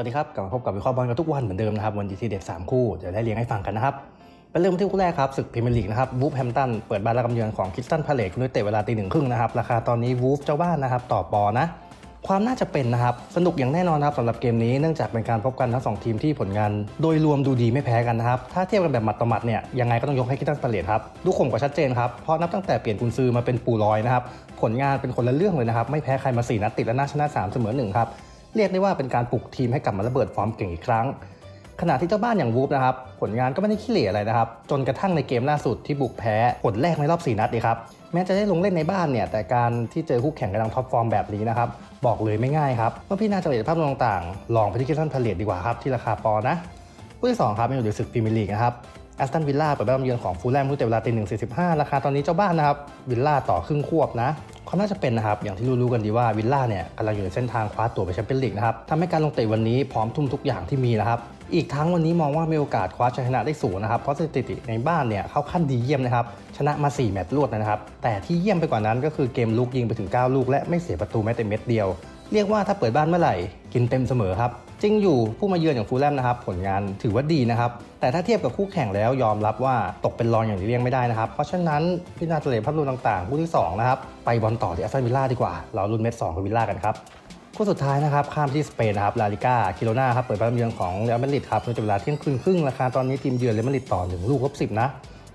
วัสดีครับ กลับมาพบกับวิเคราะห์บอลกันทุกวันเหมือนเดิมนะครับ วันดีทีเด็ด 3 คู่ เดี๋ยวได้เรียงให้ฟังกันนะครับไปเริ่มที่คู่แรกครับศึกพรีเมียร์ลีกนะครับวูฟแฮมตันเปิดบ้านรับกำเยือนของคริสตันพาเลตด้วยเตะเวลาตีหนึ่งครึ่งนะครับราคาตอนนี้วูฟเจ้าบ้านนะครับต่อปอนะความน่าจะเป็นนะครับสนุกอย่างแน่นอนครับสำหรับเกมนี้เนื่องจากเป็นการพบกันทั้งสองทีมที่ผลงาน โดยรวมดูดีไม่แพ้กันนะครับถ้าเทียบกันแบบหมัดต่อหมัดเนี่ยยังไงก็ต้องยกให้คริสตันพาเลตครับดูข่มกว่าชัดเจนครับเพราะนับตั้งแต่เปลี่ยนกุนซือมาเป็นปูลอยนะครับผลงานเป็นคนละเรื่องเลยนะครับไม่แพ้ใครมาสี่นัดติดและน่าชนะสามเสมอหนึ่งครับ เรียกได้ว่าเป็นการปลุกทีมให้กลับมาระเบิดฟอร์มเก่งอีกครั้ง ขณะที่เจ้าบ้านอย่างวูฟนะครับ ผลงานก็ไม่ได้ขี้เหร่อะไรนะครับ จนกระทั่งในเกมล่าสุดที่บุกแพ้ผลแรกในรอบ 4 นัดดีครับ แม้จะได้ลงเล่นในบ้านเนี่ย แต่การที่เจอคู่แข่งกำลังท็อปฟอร์มแบบนี้นะครับ บอกเลยไม่ง่ายครับ เมื่อพี่น่าจะเห็นภาพต่างๆ ลองไปที่คิสันพาเลตดีกว่าครับที่ราคาปอนะคู่ที่2ครับเป็นอยู่ในศึกพรีเมียร์ลีกนะครับแอสตันวิลล่าเปิดบ้านเยือนของฟูลแลมผู้เตะเวลาตีหนึ่งสี่สิบห้าราคาตอนนี้เจ้าบ้านนะครับวิลล่าต่อครึ่งควบนะ ควาน่าจะเป็นนะครับ อย่างที่รู้ๆกันดีว่าวิลล่าเนี่ยกำลังอยู่ในเส้นทางคว้าตัวไปแชมเปี้ยนลีกนะครับทำให้การลงเตะวันนี้พร้อมทุ่มทุกอย่างที่มีนะครับอีกทั้งวันนี้มองว่ามีโอกาสคว้าชัยชนะได้สูงนะครับ เพราะสถิติในบ้านเนี่ยเข้าขั้นดีเยี่ยมนะครับ ชนะมา 4 แมตช์รวดนะครับ แต่ที่เยี่ยมไปกว่านั้นก็คือเกมลุกยิงไปถึง 9 ลูก และไม่เสียประตูแม้แต่เม็ดเดียว เรียกว่าถ้าเปิดบ้านเมื่อไหร่ กินเต็มเสมอครับ จริงอยู่ผู้มาเยือนอย่างฟูลแลมนะครับผลงานถือว่าดีนะครับ แต่ถ้าเทียบกับคู่แข่งแล้วยอมรับว่าตกเป็นรองอย่างที่เลี่ยงไม่ได้นะครับ เพราะฉะนั้นพี่นาจะเลภาพรวมต่างๆ คู่ที่ 2 นะครับ ไปบอลต่อที่แอสตันวิลล่าดีกว่า เราลุ้นเม็ด2กับวิลล่ากันครับคู่สุดท้ายนะครับข้ามที่สเปนนะครับลาลิก้าคิโลนาครับเปิดบ้านเยือนของเรอัลมาดริดครับในเวลาเที่ยงคืนครึ่งราคาตอนนี้ทีมเยือนเรอัลมาดริดต่อหนึ่งลูกลบสิบนะ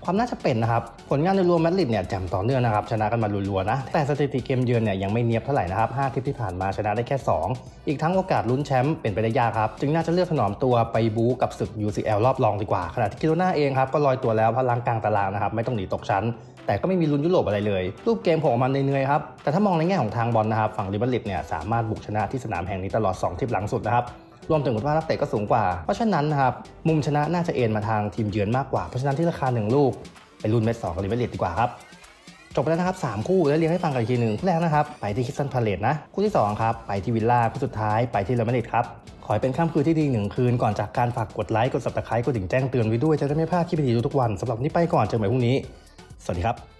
ความน่าจะเป็นนะครับ ผลงานในรวมมาดริดเนี่ยแจ่มต่อเนื่องนะครับ ชนะกันมารัวๆนะ แต่สถิติเกมเยือนเนี่ยยังไม่เนียบเท่าไหร่นะครับ5ทิปที่ผ่านมาชนะได้แค่ 2 อีกทั้งโอกาสลุ้นแชมป์เป็นไปได้ยากครับ จึงน่าจะเลือกถนอมตัวไปบู๊กับศึก UCL รอบรองดีกว่า ขณะที่กิโลนาเองครับก็ลอยตัวแล้วพลังกลางตารางนะครับไม่ต้องหนีตกชั้นแต่ก็ไม่มีลุ้นยุโรปอะไรเลย รูปเกมผมออกมาเหนื่อยๆครับ แต่ถ้ามองในแง่ของทางบอลนะครับ ฝั่งลิเบอร์ลิตเนี่ยสามารถบุกชนะที่สนามแห่งนี้ตลอด 2 ทิปหลังสุดนะครับ รวมถึงว่านักเตะก็สูงกว่า เพราะฉะนั้นนะครับมุมชนะน่าจะเอ็นมาทางทีมเยือนมากกว่า เพราะฉะนั้นที่ราคา 1 ลูกไปลุ้นเม็ดสองกับลิเบอร์ลิตดีกว่าครับจบไปแล้วนะครับ 3 คู่แล้วเรียงให้ฟังกันอีกทีหนึ่งคู่แรกนะครับ ไปที่คิสตันพาเลตนะ คู่ที่ 2 ครับ ไปที่วิลล่า คู่สุดท้ายไปที่เรอัลมาดริดครับ ขอให้เป็นค่ำคืนที่ดีหนึ่งคืน ก่อนจากการฝากกดไลค์ กด subscribe กดดิ่งแจ้งเตือนไว้ด้วย จะได้ไม่พลาดคลิปดีๆทุกวันสำหรับนนี้ไปก่อนเจอกันใหม่พรุ่งนี้ สวัสดีครับ